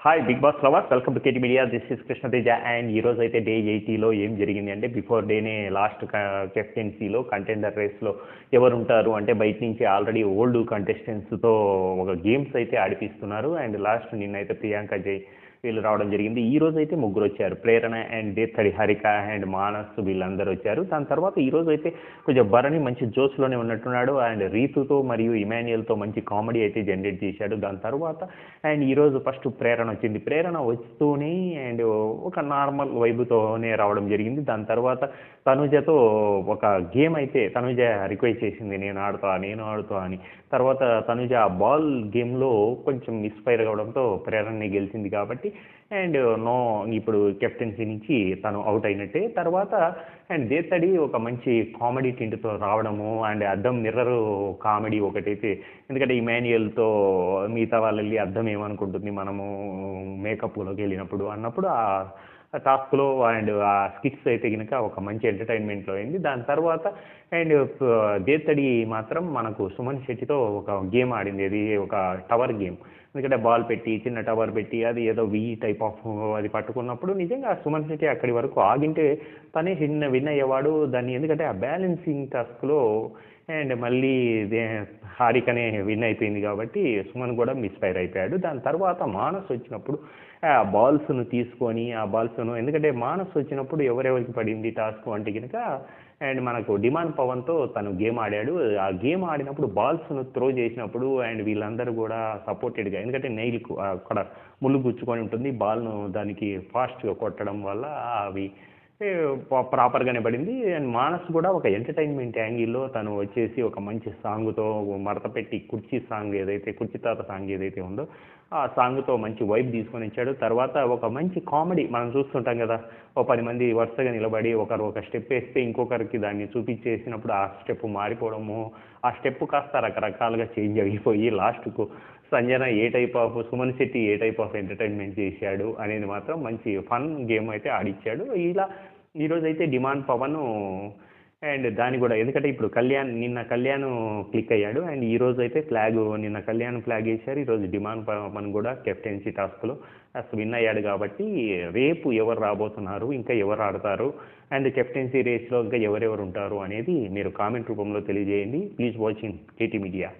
Hi Bigg Boss lovers welcome to KT media this is Krishnateja and ఈ రోజు అయితే day ఎయిటీలో ఏం జరిగింది అంటే బిఫోర్ డేనే లాస్ట్ కెప్టెన్సీలో కంటెండర్ రేస్లో ఎవరుంటారు అంటే బయట నుంచి ఆల్రెడీ ఓల్డ్ కంటెస్టెంట్స్తో ఒక గేమ్స్ అయితే ఆడిపిస్తున్నారు. అండ్ లాస్ట్ నిన్నైతే ప్రియాంక జై వీళ్ళు రావడం జరిగింది. ఈ రోజు అయితే ముగ్గురు వచ్చారు ప్రేరణ అండ్ దేత్తడి హరిక అండ్ మానస్ వీళ్ళందరూ వచ్చారు దాని తర్వాత ఈ రోజు అయితే కొంచెం భరణి మంచి జోస్లోనే ఉన్నట్టున్నాడు. అండ్ రీతుతో మరియు ఇమాన్యుయల్తో మంచి కామెడీ అయితే జనరేట్ చేశాడు. దాని తర్వాత అండ్ ఈరోజు ఫస్ట్ ప్రేరణ వచ్చింది. ప్రేరణ వస్తూనే అండ్ ఒక నార్మల్ వైబుతోనే రావడం జరిగింది. దాని తర్వాత తనుజతో ఒక గేమ్ అయితే తనుజ రిక్వెస్ట్ చేసింది. నేను ఆడుతా నేను ఆడుతా అని. తర్వాత తనుజ ఆ బాల్ గేమ్లో కొంచెం మిస్ఫైర్ కావడంతో ప్రేరణని గెలిచింది కాబట్టి అండ్ నో ఇప్పుడు కెప్టెన్సీ నుంచి తను అవుట్ అయినట్టే. తర్వాత అండ్ దేతడి ఒక మంచి కామెడీ టింట్తో రావడము అండ్ అద్దం మిర్రర్ కామెడీ ఒకటైతే ఎందుకంటే ఇమాన్యుయల్తో మిగతా వాళ్ళు వెళ్ళి ఏమనుకుంటుంది మనము మేకప్లోకి వెళ్ళినప్పుడు అన్నప్పుడు ఆ టాస్క్లో అండ్ ఆ స్కిట్స్ అయితే కనుక ఒక మంచి ఎంటర్టైన్మెంట్లో అయింది. దాని తర్వాత అండ్ దేత్తడి మాత్రం మనకు సుమన్ శెట్టితో ఒక గేమ్ ఆడింది. అది ఒక టవర్ గేమ్. ఎందుకంటే బాల్ పెట్టి చిన్న టవర్ పెట్టి అది ఏదో వి టైప్ ఆఫ్ అది పట్టుకున్నప్పుడు నిజంగా సుమన్ శెట్టి అక్కడి వరకు ఆగింటే తనే చిన్న విన్ అయ్యేవాడు. దాన్ని ఎందుకంటే ఆ బ్యాలెన్సింగ్ టాస్క్లో అండ్ మళ్ళీ హారికనే విన్ అయిపోయింది కాబట్టి సుమన్ కూడా మిస్ఫైర్ అయిపోయాడు. దాని తర్వాత మానస్ వచ్చినప్పుడు ఆ బాల్స్ను తీసుకొని ఆ బాల్స్ను ఎందుకంటే మానస్ వచ్చినప్పుడు ఎవరెవరికి పడింది టాస్క్ అంటే కనుక అండ్ మనకు డిమాండ్ పవన్తో తను గేమ్ ఆడాడు. ఆ గేమ్ ఆడినప్పుడు బాల్స్ను త్రో చేసినప్పుడు అండ్ వీళ్ళందరూ కూడా సపోర్టెడ్గా ఎందుకంటే నెయిల్కు అక్కడ ముళ్ళు గుచ్చుకొని ఉంటుంది. బాల్ను దానికి ఫాస్ట్గా కొట్టడం వల్ల అవి ప్రాపర్గానే పడింది. అండ్ మానస్ కూడా ఒక ఎంటర్టైన్మెంట్ యాంగిల్లో తను వచ్చేసి ఒక మంచి సాంగ్తో మడత పెట్టి కుర్చీ సాంగ్ ఏదైతే కుర్చీ తాత సాంగ్ ఏదైతే ఉందో ఆ సాంగ్తో మంచి వైబ్ తీసుకొని ఇచ్చాడు తర్వాత ఒక మంచి కామెడీ మనం చూస్తుంటాం కదా ఓ పది మంది వరుసగా నిలబడి ఒకరు ఒక స్టెప్ వేస్తే ఇంకొకరికి దాన్ని చూపించేసినప్పుడు ఆ స్టెప్ మారిపోవడము ఆ స్టెప్ కాస్త రకరకాలుగా చేంజ్ అయిపోయి లాస్ట్కు Sanjana a type of Suman Shetty a type of entertainment చేశాడు అనేది మాత్రం మంచి ఫన్ గేమ్ అయితే ఆడిచ్చాడు. ఇలా ఈరోజు అయితే డిమాండ్ పవన్ అండ్ దాని కూడా. ఎందుకంటే ఇప్పుడు కళ్యాణ్ నిన్న కళ్యాణ్ క్లిక్ అయ్యాడు. అండ్ ఈ రోజు అయితే ఫ్లాగ్ నిన్న కళ్యాణ్ ఫ్లాగ్ వేశారు. ఈరోజు డిమాండ్ పవన్ కూడా కెప్టెన్సీ టాస్క్లో అసలు విన్ అయ్యాడు కాబట్టి రేపు ఎవరు రాబోతున్నారు ఇంకా ఎవరు ఆడతారు అండ్ కెప్టెన్సీ రేస్లో ఇంకా ఎవరెవరు ఉంటారు అనేది మీరు కామెంట్ రూపంలో తెలియజేయండి. Please watching KT media.